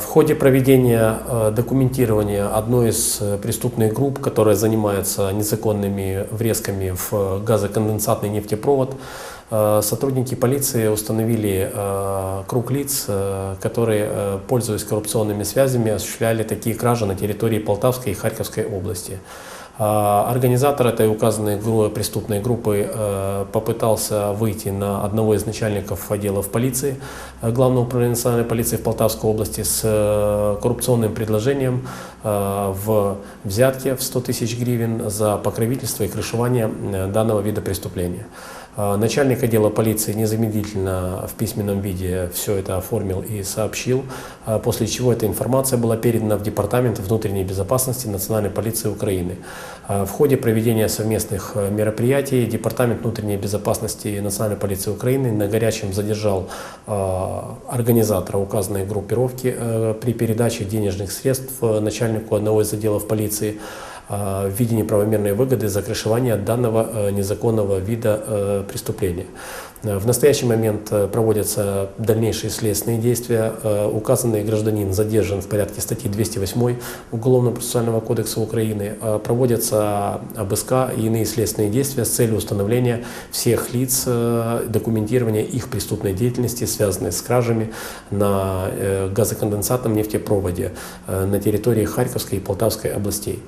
В ходе проведения э, документирования одной из э, преступных групп, которая занимается незаконными врезками в э, газоконденсатный нефтепровод, сотрудники полиции установили круг лиц, которые, пользуясь коррупционными связями, осуществляли такие кражи на территории Полтавской и Харьковской области. А, Организатор этой указанной преступной группы э, попытался выйти на одного из начальников отделов полиции э, Главного управления национальной полиции в Полтавской области с э, коррупционным предложением в взятке в 100 тысяч гривен за покровительство и крышевание данного вида преступления. Э, Начальник отдела полиции незамедлительно в письменном виде все это оформил и сообщил, э, после чего эта информация была передана в Департамент внутренней безопасности Национальной полиции Украины. Э, В ходе проведения совместных э, мероприятий Департамент внутренней безопасности Национальной полиции Украины на горячем задержал организатора указанной группировки э, при передаче денежных средств э, начальнику одного из отделов полиции в виде неправомерной выгоды за крышевание данного э, незаконного вида э, преступления. Э, В настоящий момент э, проводятся дальнейшие следственные действия. Э, Указанный гражданин задержан в порядке статьи 208 Уголовно-процессуального кодекса Украины. Э, Проводятся ОБСК и иные следственные действия с целью установления всех лиц, э, документирования их преступной деятельности, связанной с кражами на э, газоконденсатном нефтепроводе э, на территории Харьковской и Полтавской областей.